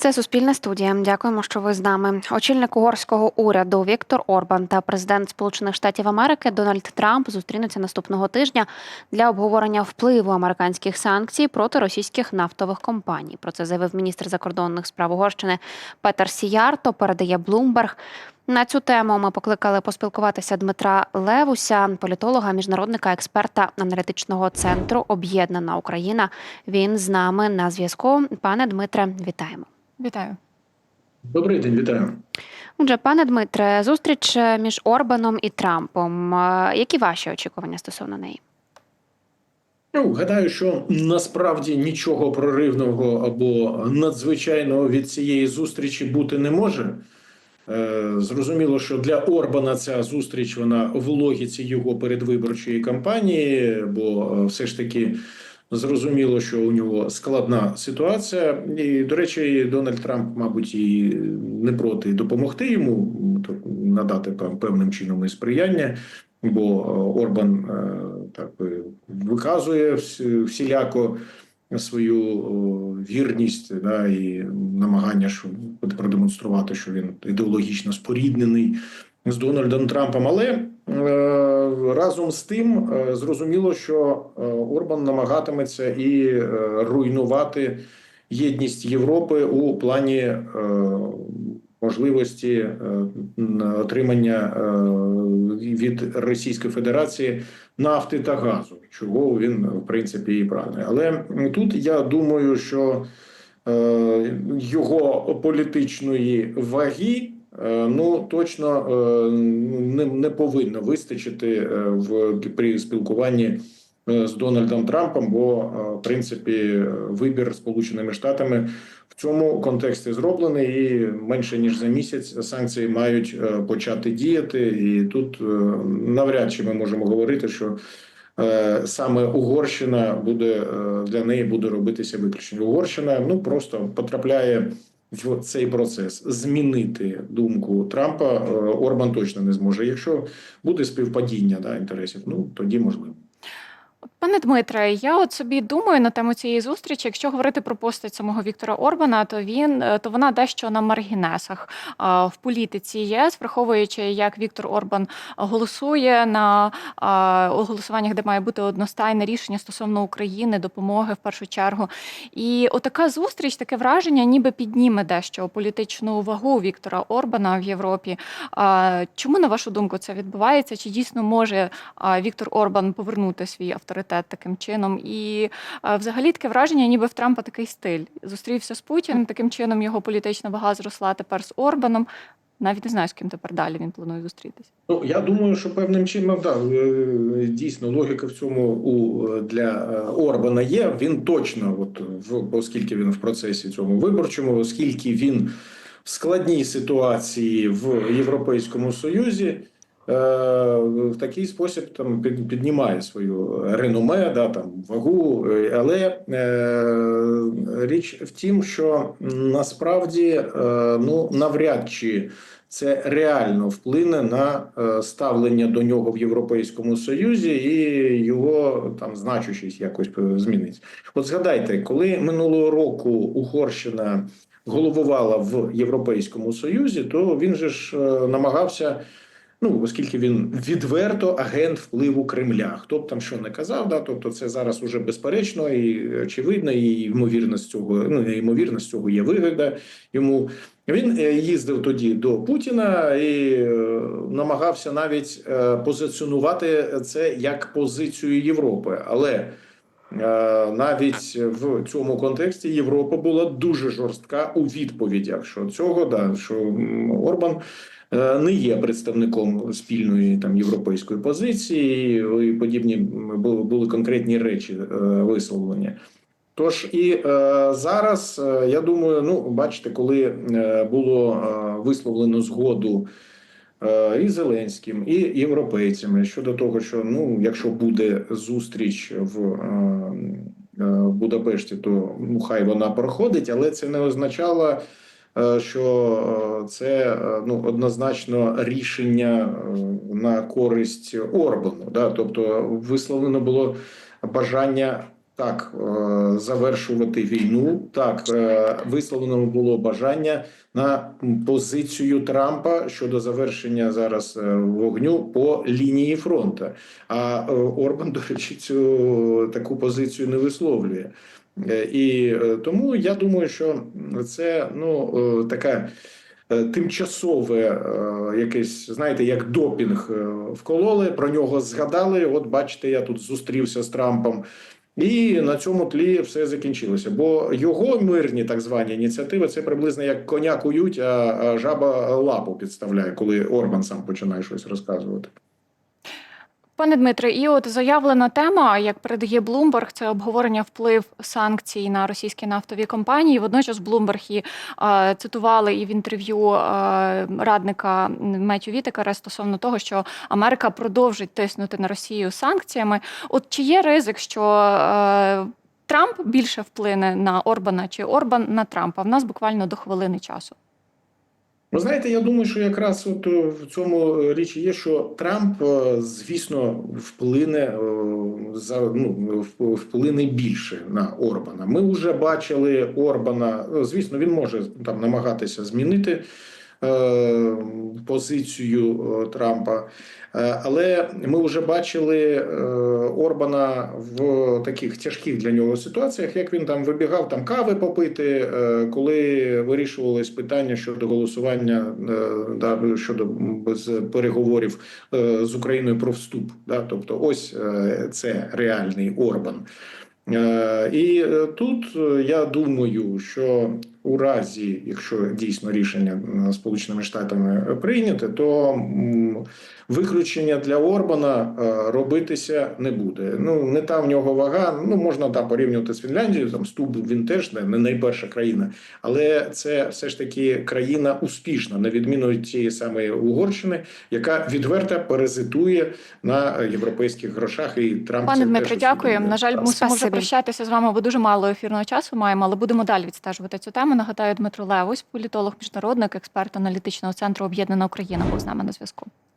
Це Суспільна студія. Дякуємо, що ви з нами. Очільник угорського уряду Віктор Орбан та президент Сполучених Штатів Америки Дональд Трамп зустрінуться наступного тижня для обговорення впливу американських санкцій проти російських нафтових компаній. Про це заявив міністр закордонних справ Угорщини Петер Сіярто. Передає Блумберг. На цю тему ми покликали поспілкуватися Дмитра Левуся, політолога, міжнародника, експерта аналітичного центру Об'єднана Україна. Він з нами на зв'язку. Пане Дмитре, вітаємо. Вітаю. Добрий день, вітаю. Отже, пане Дмитре, зустріч між Орбаном і Трампом. Е, Які ваші очікування стосовно неї? Ну, гадаю, що насправді нічого проривного або надзвичайного від цієї зустрічі бути не може. Е, Зрозуміло, що для Орбана ця зустріч вона в логіці його передвиборчої кампанії, бо е, все ж таки зрозуміло, що у нього складна ситуація. І, до речі, Дональд Трамп, мабуть, і не проти допомогти йому, то надати пев- певним чином і сприяння. Бо е, Орбан е, так виказує всіляко свою вірність да, і намагання що продемонструвати, що він ідеологічно споріднений з Дональдом Трампом. Але е, разом з тим е, зрозуміло, що е, Орбан намагатиметься і е, руйнувати єдність Європи у плані е, можливості е, отримання е, від Російської Федерації нафти та газу, чого він в принципі і прагне. Але тут я думаю, що е, його політичної ваги. Е, Ну точно е, не, не повинно вистачити е, в при спілкуванні з Дональдом Трампом, бо в принципі вибір Сполученими Штатами в цьому контексті зроблений, і менше ніж за місяць санкції мають почати діяти. І тут навряд чи ми можемо говорити, що саме Угорщина буде для неї буде робитися виключення. Угорщина ну просто потрапляє. В цей процес змінити думку Трампа е, Орбан точно не зможе. Якщо буде співпадіння да, інтересів, ну тоді можливо. Пане Дмитре, я от собі думаю на тему цієї зустрічі. Якщо говорити про постать самого Віктора Орбана, то він е, то вона дещо на маргінесах в політиці ЄС, враховуючи, як Віктор Орбан голосує на голосуваннях, де має бути одностайне рішення стосовно України, допомоги в першу чергу. І отака зустріч, таке враження, ніби підніме дещо політичну вагу Віктора Орбана в Європі. Чому на вашу думку це відбувається? Чи дійсно може Віктор Орбан повернути свій авторитет таким чином? І взагалі таке враження, ніби в Трампа такий стиль. Зустрівся з Путіним, таким чином його політична вага зросла тепер з Орбаном. Навіть не знаю, з ким тепер далі він планує зустрітися. Ну я думаю, що певним чином да, е, дійсно логіка в цьому у для е, Орбана є. Він точно, от в оскільки він в процесі цьому виборчому, оскільки він в складній ситуації в Європейському Союзі. Е, В такий спосіб там піднімає свою реноме, да там вагу, е, але е, річ в тім, що насправді ну навряд чи це реально вплине на ставлення до нього в Європейському Союзі і його там значущість якось зміниться. От згадайте, коли минулого року Угорщина головувала в Європейському Союзі, то він же ж намагався. Ну, оскільки він відверто агент впливу Кремля, хто б там що не казав, да, тобто це зараз уже безперечно і очевидно, і ймовірність цього, ну ймовірність цього є вигода йому. Він е, їздив тоді до Путіна і е, намагався навіть е, позиціонувати це як позицію Європи, але навіть в цьому контексті Європа була дуже жорстка у відповідях. Що цього да що Орбан не є представником спільної там європейської позиції, і подібні були, були конкретні речі е, висловлення. Тож і е, зараз е, я думаю, ну бачите, коли е, було е, висловлено згоду е, і Зеленським, і європейцями щодо того, що ну, якщо буде зустріч в е, е, Будапешті, то ну хай вона проходить, але це не означало, е, що е, це е, ну однозначно рішення е, на користь Орбану. Да? Тобто висловлено було бажання так е, завершувати війну. Так е, висловлено було бажання на позицію Трампа щодо завершення зараз е, вогню по лінії фронту. А е, Орбан, до речі, цю таку позицію не висловлює. Е, І е, тому я думаю, що це ну е, така тимчасове якесь, знаєте, як допінг вкололи. Про нього згадали. От бачите, я тут зустрівся з Трампом. І на цьому тлі все закінчилося. Бо його мирні так звані ініціативи це приблизно як коня кують, а жаба лапу підставляє, коли Орбан сам починає щось розказувати. Пане Дмитре, і от заявлена тема, як передає Bloomberg, це обговорення вплив санкцій на російські нафтові компанії. Водночас Bloomberg і е, цитували і в інтерв'ю е, радника Меттю Вітекера стосовно того, що Америка продовжить тиснути на Росію санкціями. От чи є ризик, що е, Трамп більше вплине на Орбана чи Орбан на Трампа? В нас буквально до хвилини часу. Ну, знаєте, я думаю, що якраз от е, в цьому річі річ є, що Трамп, е, звісно, вплине е, за ну вплине більше на Орбана. Ми вже бачили Орбана. Звісно, він може там намагатися змінити е, позицію е, Трампа. Е, Але ми вже бачили е, Орбана в таких тяжких для нього ситуаціях, як він там вибігав там кави попити, е, коли вирішувалось питання щодо голосування е, да, щодо без переговорів е, з Україною про вступ. Да, тобто, ось е, це реальний Орбан. Е, І е, тут е, я думаю, що у разі, якщо дійсно рішення Сполученими Штатами прийняте, то виключення для Орбана е, робитися не буде. Ну не та в нього вага. Ну можна там порівнювати з Фінляндією. Там ступ він теж не, не найперша країна, але це все ж таки країна успішна, на відміну від тієї самої Угорщини, яка відверто паразитує на європейських грошах. І Трамп Пане теж дякую. На жаль, мусимо вже прощатися з вами, бо дуже мало ефірного часу маємо, але будемо далі відстежувати цю тему. Нагадаю, Дмитро Левось, політолог, міжнародник, експерт аналітичного центру Об'єднана Україна, був з нами на зв'язку.